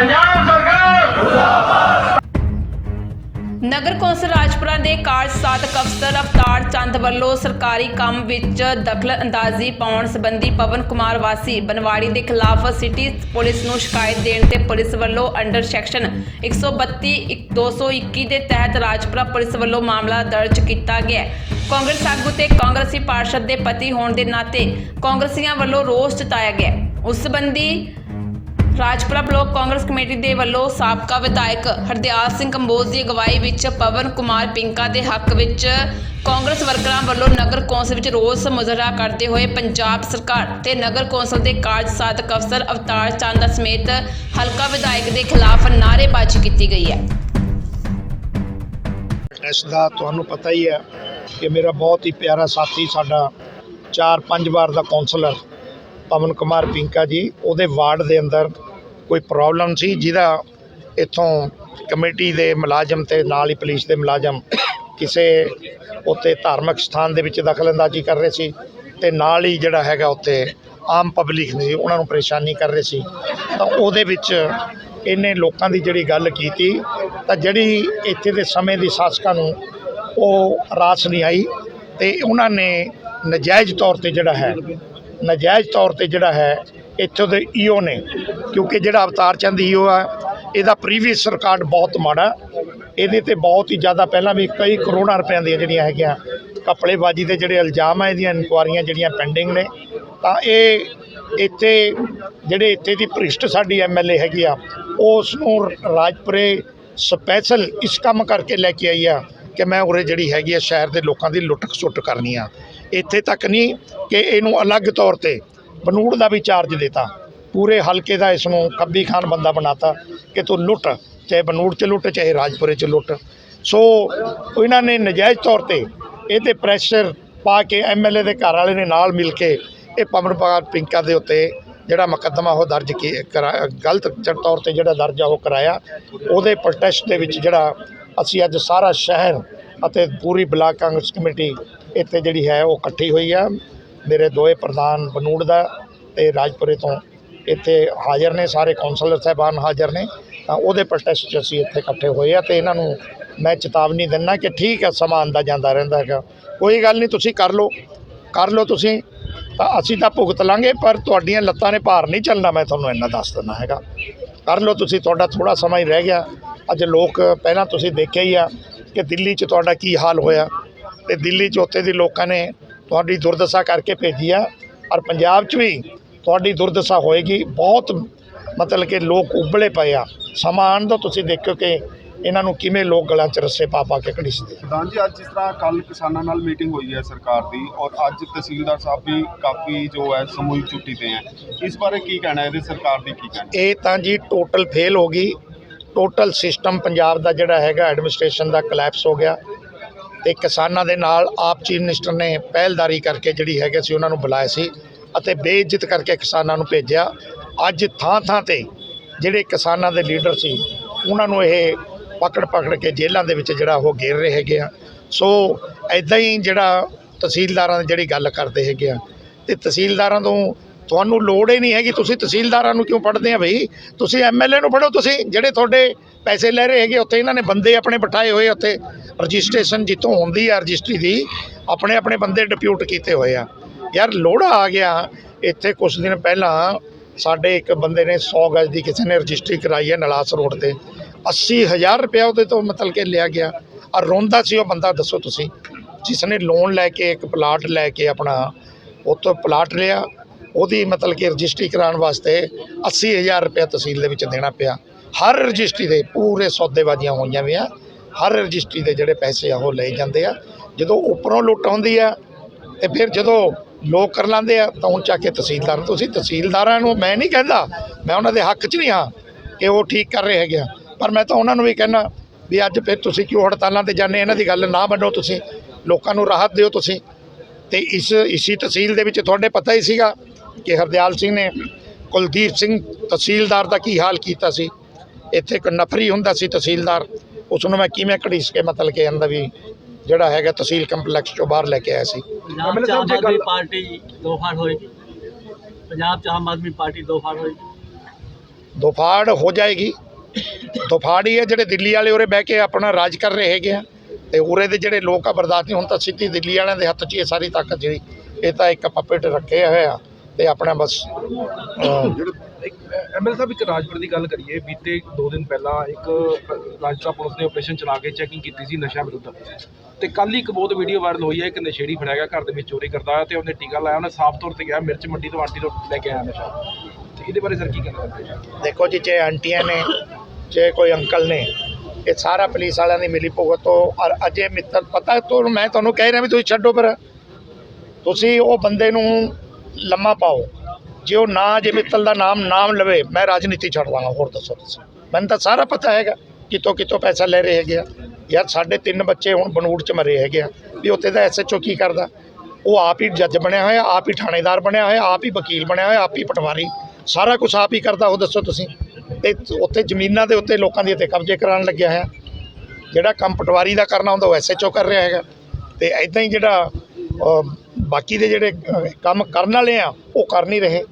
ਪੰਜਾਬ ਸਰਕਾਰ ਨਗਰ ਕੌਂਸਲ ਰਾਜਪੁਰਾ ਦੇ ਕਾਰਜ ਸਾਧਕ ਅਫਸਰ ਅਵਤਾਰ ਚੰਦ ਵੱਲੋਂ ਸਰਕਾਰੀ ਕੰਮ ਵਿੱਚ ਦਖਲ ਅੰਦਾਜ਼ੀ ਪਾਉਣ ਸੰਬੰਧੀ ਪਵਨ ਕੁਮਾਰ ਵਾਸੀ ਬਨਵਾੜੀ ਦੇ ਖਿਲਾਫ ਸਿਟੀ ਪੁਲਿਸ ਨੂੰ ਸ਼ਿਕਾਇਤ ਦੇਣ ਤੇ ਪੁਲਿਸ ਵੱਲੋਂ ਅੰਡਰ ਸੈਕਸ਼ਨ 132 221 ਦੇ ਤਹਿਤ ਰਾਜਪੁਰਾ ਪੁਲਿਸ ਵੱਲੋਂ ਮਾਮਲਾ ਦਰਜ ਕੀਤਾ ਗਿਆ ਹੈ। ਕਾਂਗਰਸ ਆਗੂ ਤੇ ਕਾਂਗਰਸੀ ਪਾਰਸ਼ਦ ਦੇ ਪਤੀ ਹੋਣ ਦੇ ਨਾਤੇ ਕਾਂਗਰਸੀਆਂ ਵੱਲੋਂ ਰੋਸ ਜਤਾਇਆ ਗਿਆ ਹੈ। ਉਸ ਸੰਬੰਧੀ ਰਾਜਪੁਰਾ ਬਲਾਕ ਕਾਂਗਰਸ ਕਮੇਟੀ ਦੇ ਵੱਲੋਂ ਸਾਬਕਾ ਵਿਧਾਇਕ ਹਰਦਿਆਲ ਸਿੰਘ ਕੰਬੋਜ ਦੀ ਅਗਵਾਈ ਵਿੱਚ ਪਵਨ ਕੁਮਾਰ ਪਿੰਕਾ ਦੇ ਹੱਕ ਵਿੱਚ ਕਾਂਗਰਸ ਵਰਕਰਾਂ ਵੱਲੋਂ ਨਗਰ ਕੌਂਸਲ ਵਿੱਚ ਰੋਸ ਮੁਜ਼ਾਹਰਾ ਕਰਦੇ ਹੋਏ ਪੰਜਾਬ ਸਰਕਾਰ ਤੇ ਨਗਰ ਕੌਂਸਲ ਦੇ ਕਾਰਜ ਸਾਧਕ ਅਫਸਰ ਅਵਤਾਰ ਚੰਦ ਸਮੇਤ ਹਲਕਾ ਵਿਧਾਇਕ ਦੇ ਖਿਲਾਫ ਨਾਅਰੇਬਾਜ਼ੀ ਕੀਤੀ ਗਈ ਹੈ। ਇਸ ਦਾ ਤੁਹਾਨੂੰ ਪਤਾ ਹੀ ਹੈ ਕਿ ਮੇਰਾ ਬਹੁਤ ਹੀ ਪਿਆਰਾ ਸਾਥੀ ਸਾਡਾ 4-5 ਵਾਰ ਦਾ ਕਾਉਂਸਲਰ ਪਵਨ ਕੁਮਾਰ ਪਿੰਕਾ ਜੀ, ਉਹਦੇ ਵਾਰਡ ਦੇ ਅੰਦਰ ਕੋਈ ਪ੍ਰੋਬਲਮ ਸੀ ਜਿਹਦਾ ਇੱਥੋਂ ਕਮੇਟੀ ਦੇ ਮੁਲਾਜ਼ਮ ਤੇ ਨਾਲ ਹੀ ਪੁਲਿਸ ਦੇ ਮੁਲਾਜ਼ਮ ਕਿਸੇ ਉੱਥੇ ਧਾਰਮਿਕ ਸਥਾਨ ਦੇ ਵਿੱਚ ਦਖਲਅੰਦਾਜ਼ੀ ਕਰ ਰਹੇ ਸੀ ਤੇ ਨਾਲ ਹੀ ਜਿਹੜਾ ਹੈਗਾ ਉੱਥੇ ਆਮ ਪਬਲਿਕ ਨੇ ਉਹਨਾਂ ਨੂੰ ਪਰੇਸ਼ਾਨੀ ਕਰ ਰਹੇ ਸੀ। ਤਾਂ ਉਹਦੇ ਵਿੱਚ ਇਹਨੇ ਲੋਕਾਂ ਦੀ ਜਿਹੜੀ ਗੱਲ ਕੀਤੀ, ਤਾਂ ਜਿਹੜੀ ਇੱਥੇ ਦੇ ਸਮੇਂ ਦੀ ਸ਼ਾਸਕਾਂ ਨੂੰ ਉਹ ਰਾਸ ਨਹੀਂ ਆਈ ਤੇ ਉਹਨਾਂ ਨੇ ਨਜਾਇਜ਼ ਤੌਰ ਤੇ ਜਿਹੜਾ ਹੈ, ਨਜਾਇਜ਼ ਤੌਰ ਤੇ ਜਿਹੜਾ ਹੈ ਇੱਥੋਂ ਦੇ ਈਓ ਨੇ, ਕਿਉਂਕਿ ਜਿਹੜਾ ਅਵਤਾਰ ਚੰਦ ਈਓ ਆ, ਇਹਦਾ ਪ੍ਰੀਵੀਅਸ ਰਿਕਾਰਡ ਬਹੁਤ ਮਾੜਾ। ਇਹਦੇ ਤੇ ਬਹੁਤ ਹੀ ਜ਼ਿਆਦਾ ਪਹਿਲਾਂ ਵੀ ਕਈ ਕਰੋੜਾਂ ਰੁਪਈਆਂ ਦੀਆਂ ਜਿਹੜੀਆਂ ਹੈਗੀਆਂ ਕਪੜੇਬਾਜੀ ਦੇ ਜਿਹੜੇ ਇਲਜ਼ਾਮ ਆ, ਇਹਦੀਆਂ ਇਨਕੁਆਰੀਆਂ ਜਿਹੜੀਆਂ ਪੈਂਡਿੰਗ ਨੇ, ਤਾਂ ਇਹ ਇੱਥੇ, ਜਿਹੜੇ ਇੱਥੇ ਦੀ ਭ੍ਰਿਸ਼ਟ ਸਾਡੀ ਐਮਐਲਏ ਹੈਗੀ ਆ ਉਸ ਨੂੰ ਰਾਜਪੁਰੇ ਸਪੈਸ਼ਲ ਇਸ ਕੰਮ ਕਰਕੇ ਲੈ ਕੇ ਆਈ ਆ ਕਿ ਮੈਂ ਉਰੇ ਜਿਹੜੀ ਹੈਗੀ ਆ ਸ਼ਹਿਰ ਦੇ ਲੋਕਾਂ ਦੀ ਲੁੱਟ ਖਸੁੱਟ ਕਰਨੀ ਆ। ਇੱਥੇ ਤੱਕ ਨਹੀਂ ਕਿ ਇਹਨੂੰ ਅਲੱਗ ਤੌਰ ਤੇ ਬਨੂੜ ਦਾ ਵੀ ਚਾਰਜ ਦਿੱਤਾ। ਪੂਰੇ ਹਲਕੇ ਦਾ ਇਸ ਨੂੰ ਕੱਬੀ ਖਾਨ ਬੰਦਾ ਬਣਾਤਾ ਕਿ ਤੂੰ ਲੁੱਟ, ਚਾਹੇ ਬਨੂੜ ਚ ਲੁੱਟ, ਚਾਹੇ ਰਾਜਪੁਰੇ ਚ ਲੁੱਟ। ਸੋ ਇਹਨਾਂ ਨੇ ਨਜਾਇਜ਼ ਤੌਰ ਤੇ ਇਹ ਤੇ ਪ੍ਰੈਸ਼ਰ ਪਾ ਕੇ ਐਮਐਲਏ ਦੇ ਘਰ ਵਾਲੇ ਨੇ ਨਾਲ ਮਿਲ ਕੇ ਇਹ ਪਵਨਪਾਲ ਪਿੰਕਾ ਦੇ ਉੱਤੇ ਜਿਹੜਾ ਮੁਕੱਦਮਾ ਉਹ ਦਰਜ ਕੀ, ਕਰਾ, ਗਲਤ ਤੌਰ ਤੇ ਜਿਹੜਾ ਦਰਜ ਆ ਉਹ ਕਰਾਇਆ। ਉਹਦੇ ਪ੍ਰੋਟੈਸਟ ਦੇ ਵਿੱਚ ਜਿਹੜਾ ਅਸੀਂ ਅੱਜ ਸਾਰਾ ਸ਼ਹਿਰ ਅਤੇ ਪੂਰੀ ਬਲਾਕ ਕਾਂਗਰਸ ਕਮੇਟੀ ਇੱਥੇ ਜਿਹੜੀ ਹੈ ਉਹ ਇਕੱਠੀ ਹੋਈ ਆ। ਮੇਰੇ ਦੋਏ ਪ੍ਰਧਾਨ ਬਨੂੜ ਦਾ ਤੇ ਰਾਜਪੁਰੇ ਤੋਂ। ਇੱਥੇ ਹਾਜ਼ਰ ਨੇ, ਸਾਰੇ ਕੌਂਸਲਰ ਸਾਹਿਬਾਨ ਹਾਜ਼ਰ ਨੇ। ਤਾਂ ਉਹਦੇ ਪ੍ਰੋਟੈਸਟ 'ਚ ਅਸੀਂ ਇੱਥੇ ਇਕੱਠੇ ਹੋਏ ਆ ਤੇ ਇਹਨਾਂ ਨੂੰ ਮੈਂ ਚੇਤਾਵਨੀ ਦਿੰਦਾ ਕਿ ਠੀਕ ਹੈ ਸਮਾਂ ਆਉਂਦਾ ਜਾਂਦਾ ਰਹਿੰਦਾ ਹੈਗਾ। ਕੋਈ ਗੱਲ ਨਹੀਂ, ਤੁਸੀਂ ਕਰ ਲਓ। ਕਰ ਲਓ ਤੁਸੀਂ। ਤਾਂ ਅਸੀਂ ਤਾਂ ਭੁਗਤ ਲਾਂਗੇ, ਪਰ ਤੁਹਾਡੀਆਂ ਲੱਤਾਂ ਨੇ ਭਾਰ ਨਹੀਂ ਚੱਲਣਾ, ਮੈਂ ਤੁਹਾਨੂੰ ਇੰਨਾ ਦੱਸ ਦਿੰਦਾ ਹੈਗਾ। ਕਰ ਲਓ ਤੁਸੀਂ, ਤੁਹਾਡਾ ਥੋੜਾ ਸਮਾਂ ਹੀ ਰਹਿ ਗਿਆ। ਅੱਜ ਲੋਕ ਪਹਿਲਾਂ ਤੁਸੀਂ ਦੇਖਿਆ ਹੀ ਆ ਕਿ ਦਿੱਲੀ 'ਚ ਤੁਹਾਡਾ ਕੀ ਹਾਲ ਹੋਇਆ। ਤੇ ਦਿੱਲੀ 'ਚ ਉੱਥੇ ਦੇ ਲੋਕਾਂ ਨੇ ਤੁਹਾਡੀ ਦੁਰਦਸ਼ਾ ਕਰਕੇ ਭੇਜੀ ਆ। ਔਰ ਪੰਜਾਬ 'ਚ ਵੀ ਤੁਹਾਡੀ ਦੁਰਦਸ਼ਾ ਹੋਏਗੀ। ਬਹੁਤ ਮਤਲਬ ਕਿ ਲੋਕ ਉਬਲੇ ਪਏ ਆ। ਸਮਾਂ ਆਉਣ ਤੋਂ ਤੁਸੀਂ ਦੇਖਿਓ ਕਿ ਇਹਨਾਂ ਨੂੰ ਕਿਵੇਂ ਲੋਕ ਗਲਾਂ 'ਚ ਰੱਸੇ ਪਾ ਪਾ ਕੇ ਘੜੀਸਦੇ ਪ੍ਰਧਾਨ ਜੀ ਅੱਜ ਜਿਸ ਤਰ੍ਹਾਂ ਕੱਲ ਕਿਸਾਨਾਂ ਨਾਲ ਮੀਟਿੰਗ ਹੋਈ ਹੈ ਸਰਕਾਰ ਦੀ ਔਰ ਅੱਜ ਤਹਿਸੀਲਦਾਰ ਸਾਹਿਬ ਵੀ ਕਾਫੀ ਜੋ ਹੈ ਸਮੂਹਿਕ ਛੁੱਟੀ ਤੇ ਹੈ। ਇਸ ਬਾਰੇ ਕੀ ਕਹਿਣਾ ਹੈ? ਇਹਦੇ ਸਰਕਾਰ ਦੀ ਕੀ ਕਹਿਣਾ ਇਹ ਤਾਂ ਜੀ ਟੋਟਲ ਫੇਲ ਹੋ ਗਈ। ਟੋਟਲ ਸਿਸਟਮ ਪੰਜਾਬ ਦਾ ਜਿਹੜਾ ਹੈਗਾ ਐਡਮਿਨਿਸਟ੍ਰੇਸ਼ਨ ਦਾ ਕਲੈਪਸ ਹੋ ਗਿਆ। ਤੇ ਕਿਸਾਨਾਂ ਦੇ ਨਾਲ ਆਪ ਚੀਫ ਮਿਨਿਸਟਰ ਨੇ ਪਹਿਲਦਾਰੀ ਕਰਕੇ ਜਿਹੜੀ ਹੈਗੇ ਸੀ ਉਹਨਾਂ ਨੂੰ ਬੁਲਾਇਆ ਸੀ ਅਤੇ ਬੇਇੱਜ਼ਤ ਕਰਕੇ ਕਿਸਾਨਾਂ ਨੂੰ ਭੇਜਿਆ। ਅੱਜ ਥਾਂ ਥਾਂ ਤੇ ਜਿਹੜੇ ਕਿਸਾਨਾਂ ਦੇ ਲੀਡਰ ਸੀ, ਉਹਨਾਂ ਨੂੰ ਇਹ ਪਕੜ ਪਕੜ ਕੇ ਜੇਲ੍ਹਾਂ ਦੇ ਵਿੱਚ ਜਿਹੜਾ ਉਹ ਘੇਰ ਰਹੇ ਹੈਗੇ ਆ। ਸੋ ਐਦਾਂ ਹੀ ਜਿਹੜਾ ਤਹਿਸੀਲਦਾਰਾਂ ਦੀ ਜਿਹੜੀ ਗੱਲ ਕਰਦੇ ਹੈਗੇ ਆ, ਤੇ ਤਹਿਸੀਲਦਾਰਾਂ ਤੋਂ ਤੁਹਾਨੂੰ ਲੋੜ ਹੀ ਨਹੀਂ ਹੈਗੀ, ਤੁਸੀਂ ਤਹਿਸੀਲਦਾਰਾਂ ਨੂੰ ਕਿਉਂ ਪੜ੍ਹਦੇ ਆ ਬਈ? ਤੁਸੀਂ ਐਮਐਲਏ ਨੂੰ ਪੜ੍ਹੋ ਤੁਸੀਂ, ਜਿਹੜੇ ਤੁਹਾਡੇ ਪੈਸੇ ਲੈ ਰਹੇ ਹੈਗੇ, ਉੱਥੇ ਇਹਨਾਂ ਨੇ ਬੰਦੇ ਆਪਣੇ ਬਿਠਾਏ ਹੋਏ ਉੱਥੇ। ਰਜਿਸਟ੍ਰੇਸ਼ਨ ਜਿੱਥੋਂ ਹੁੰਦੀ ਆ ਰਜਿਸਟਰੀ ਦੀ, ਆਪਣੇ ਆਪਣੇ ਬੰਦੇ ਡਿਪਿਊਟ ਕੀਤੇ ਹੋਏ ਆ। ਯਾਰ ਲੋੜਾ ਆ ਗਿਆ, ਇੱਥੇ ਕੁਝ ਦਿਨ ਪਹਿਲਾਂ ਸਾਡੇ ਇੱਕ ਬੰਦੇ ਨੇ 100 ਗਜ ਦੀ ਕਿਸੇ ਨੇ ਰਜਿਸਟਰੀ ਕਰਾਈ ਹੈ ਨਲਾਸ ਰੋਡ ਤੇ। 80000 ਰੁਪਇਆ ਉਹਦੇ ਤੋਂ ਮਤਲਬ ਕਿ ਲਿਆ ਗਿਆ। ਔਰ ਰੋਂਦਾ ਸੀ ਉਹ ਬੰਦਾ, ਦੱਸੋ ਤੁਸੀਂ। ਜਿਸ ਨੇ ਲੋਨ ਲੈ ਕੇ ਇੱਕ ਪਲਾਟ ਲੈ ਕੇ ਆਪਣਾ ਉੱਥੋਂ ਪਲਾਟ ਲਿਆ, ਉਹਦੀ ਮਤਲਬ ਕਿ ਰਜਿਸਟਰੀ ਕਰਾਉਣ ਵਾਸਤੇ 80000 ਰੁਪਇਆ ਤਹਿਸੀਲ ਦੇ ਵਿੱਚ ਦੇਣਾ ਪਿਆ। ਹਰ ਰਜਿਸਟਰੀ ਦੇ ਪੂਰੇ ਸੌਦੇਬਾਜ਼ੀਆਂ ਹੋਈਆਂ ਵੀ ਆ। ਹਰ ਰਜਿਸਟਰੀ ਦੇ ਜਿਹੜੇ ਪੈਸੇ ਆ ਉਹ ਲਏ ਜਾਂਦੇ ਆ। ਜਦੋਂ ਉੱਪਰੋਂ ਲੁੱਟ ਆਉਂਦੀ ਆ ਤੇ ਫਿਰ ਜਦੋਂ ਲੋਕ ਕਰ ਲੈਂਦੇ ਆ ਤਾਂ ਹੁਣ ਚੱਕ ਕੇ ਤਹਿਸੀਲਦਾਰ ਤੁਸੀਂ ਤਹਿਸੀਲਦਾਰਾਂ ਨੂੰ ਮੈਂ ਨਹੀਂ ਕਹਿੰਦਾ, ਮੈਂ ਉਹਨਾਂ ਦੇ ਹੱਕ 'ਚ ਨਹੀਂ ਹਾਂ ਕਿ ਉਹ ਠੀਕ ਕਰ ਰਹੇ ਹੈਗੇ ਆ। ਪਰ ਮੈਂ ਤਾਂ ਉਹਨਾਂ ਨੂੰ ਵੀ ਕਹਿੰਦਾ ਵੀ ਅੱਜ ਫਿਰ ਤੁਸੀਂ ਕਿਉਂ ਹੜਤਾਲਾਂ ਤੇ ਜਾਂਦੇ ਇਹਨਾਂ ਦੀ ਗੱਲ ਨਾ ਮੰਨੋ ਤੁਸੀਂ। ਲੋਕਾਂ ਨੂੰ ਰਾਹਤ ਦਿਓ ਤੁਸੀਂ। ਤੇ ਇਸ, ਇਸੀ ਤਹਿਸੀਲ ਦੇ ਵਿੱਚ ਤੁਹਾਡੇ ਪਤਾ ਹੀ ਸੀਗਾ ਕਿ ਹਰਦਿਆਲ ਸਿੰਘ ਨੇ ਕੁਲਦੀਪ ਸਿੰਘ ਤਹਿਸੀਲਦਾਰ ਦਾ ਕੀ ਹਾਲ ਕੀਤਾ ਸੀ। ਇੱਥੇ ਇੱਕ ਨਫਰੀ ਹੁੰਦਾ ਸੀ ਤਹਿਸੀਲਦਾਰ। ਉਸ ਨੂੰ ਮੈਂ ਕਿਵੇਂ ਘੜੀਸ ਕੇ ਮਤਲਬ ਕਿ ਅੰਦਰ ਵੀ ਜਿਹੜਾ ਹੈਗਾ ਤਹਿਸੀਲ ਕੰਪਲੈਕਸ ਚੋਂ ਬਾਹਰ ਲੈ ਕੇ ਆਇਆ ਸੀ। ਪੰਜਾਬ 'ਚ ਆਮ ਆਦਮੀ ਪਾਰਟੀ ਦੋ ਫਾੜ ਹੋਏਗੀ ਪੰਜਾਬ 'ਚ ਆਮ ਆਦਮੀ ਪਾਰਟੀ ਦੋ ਫਾੜ ਹੋਏਗੀ ਦੁਫਾੜ ਹੋ ਜਾਏਗੀ। ਦੁਫਾੜ ਹੀ ਹੈ ਜਿਹੜੇ ਦਿੱਲੀ ਵਾਲੇ ਉਰੇ ਬਹਿ ਕੇ ਆਪਣਾ ਰਾਜ ਕਰ ਰਹੇ ਹੈਗੇ ਆ। ਤੇ ਉਰੇ ਦੇ ਜਿਹੜੇ ਲੋਕ ਆ ਬਰਦਾਸ਼ਤ ਨਹੀਂ ਹੁਣ ਤਾਂ ਸਿੱਧੀ ਦਿੱਲੀ ਵਾਲਿਆਂ ਦੇ ਹੱਥ 'ਚ ਹੀ ਹੈ ਸਾਰੀ ਤਾਕਤ ਜਿਹੜੀ ਇਹ ਤਾਂ ਇੱਕ ਪਪੇਟ ਰੱਖੇ ਹੋਏ ਆ। ਤੇ ਆਪਣਾ ਬਸ ਐਮਐਲ ਸਾਹਿਬ ਇੱਕ ਰਾਜਪੁਰ ਦੀ ਗੱਲ ਕਰੀਏ, ਬੀਤੇ 2 ਦਿਨ ਪਹਿਲਾਂ ਇੱਕ ਰਾਜਸਥਾਨ ਪੁਲਿਸ ਨੇ ਆਪਰੇਸ਼ਨ ਚਲਾ ਕੇ ਚੈਕਿੰਗ ਕੀਤੀ ਸੀ ਨਸ਼ਾ ਵਿਰੁੱਧ। ਤੇ ਕੱਲ ਹੀ ਇੱਕ ਬਹੁਤ ਵੀਡੀਓ ਵਾਇਰਲ ਹੋਈ ਹੈ, ਇੱਕ ਨਸ਼ੇੜੀ ਫੜਿਆ ਗਿਆ, ਘਰ ਦੇ ਵਿੱਚ ਚੋਰੀ ਕਰਦਾ ਹੈ ਤੇ ਉਹਨੇ ਟੀਕਾ ਲਾਇਆ, ਉਹਨੇ ਸਾਫ਼ ਤੌਰ ਤੇ ਕਿਹਾ, ਮਿਰਚ ਮੰਡੀ ਤੋਂ ਆਂਟੀ ਤੋਂ ਲੈ ਕੇ ਆਇਆ ਨਸ਼ਾ। ਤੇ ਇਹਦੇ ਬਾਰੇ ਸਰ ਕੀ ਕਹਿਣਾ ਚਾਹੁੰਦੇ ਦੇਖੋ ਜੀ ਚਾਹੇ ਆਂਟੀਆਂ ਨੇ ਚਾਹੇ ਕੋਈ ਅੰਕਲ ਨੇ, ਇਹ ਸਾਰਾ ਪੁਲਿਸ ਵਾਲਿਆਂ ਦੀ ਮਿਲੀ ਭੁਗਤ ਤੋਂ, ਔਰ ਅਜੇ ਮਿੱਤਰ ਪਤਾ ਤੋਂ ਮੈਂ ਤੁਹਾਨੂੰ ਕਹਿ ਰਿਹਾ ਵੀ ਤੁਸੀਂ ਛੱਡੋ ਪਰ ਤੁਸੀਂ ਉਹ ਬੰਦੇ ਨੂੰ ਲੰਮਾ ਪਾਓ। ਜੇ ਉਹ ਨਾ ਜੇ ਮਿੱਤਲ ਦਾ ਨਾਮ ਨਾਮ ਲਵੇ, ਮੈਂ ਰਾਜਨੀਤੀ ਛੱਡ ਦਾਂਗਾ, ਹੋਰ ਦੱਸੋ ਤੁਸੀਂ। ਮੈਨੂੰ ਤਾਂ ਸਾਰਾ ਪਤਾ ਹੈਗਾ ਕਿਤੋਂ ਕਿਤੋਂ ਪੈਸਾ ਲੈ ਰਹੇ ਹੈਗੇ ਆ। ਯਾਰ ਸਾਡੇ ਤਿੰਨ ਬੱਚੇ ਹੁਣ ਬਨੂੜ ਚ ਮਰੇ ਹੈਗੇ ਆ, ਵੀ ਉੱਥੇ ਦਾ ਐਸਐਚਓ ਕੀ ਕਰਦਾ? ਉਹ ਆਪ ਹੀ ਜੱਜ ਬਣਿਆ ਹੋਇਆ, ਆਪ ਹੀ ਥਾਣੇਦਾਰ ਬਣਿਆ ਹੋਇਆ, ਆਪ ਹੀ ਵਕੀਲ ਬਣਿਆ ਹੋਇਆ, ਆਪ ਹੀ ਪਟਵਾਰੀ। ਸਾਰਾ ਕੁਝ ਆਪ ਹੀ ਕਰਦਾ, ਉਹ ਦੱਸੋ ਤੁਸੀਂ। ਤੇ ਉੱਥੇ ਜ਼ਮੀਨਾਂ ਦੇ ਉੱਤੇ ਲੋਕਾਂ ਦੀ ਤੇ ਕਬਜ਼ੇ ਕਰਾਉਣ ਲੱਗਿਆ ਹੋਇਆ। ਜਿਹੜਾ ਕੰਮ ਪਟਵਾਰੀ ਦਾ ਕਰਨਾ ਹੁੰਦਾ, ਉਹ ਐਸਐਚਓ ਕਰ ਰਿਹਾ ਹੈਗਾ। ਤੇ ਐਦਾਂ ਹੀ ਜਿਹੜਾ ਬਾਕੀ ਦੇ ਜਿਹੜੇ ਕੰਮ ਕਰਨ ਵਾਲੇ ਆ, ਉਹ ਕਰ ਨਹੀਂ ਰਹੇ।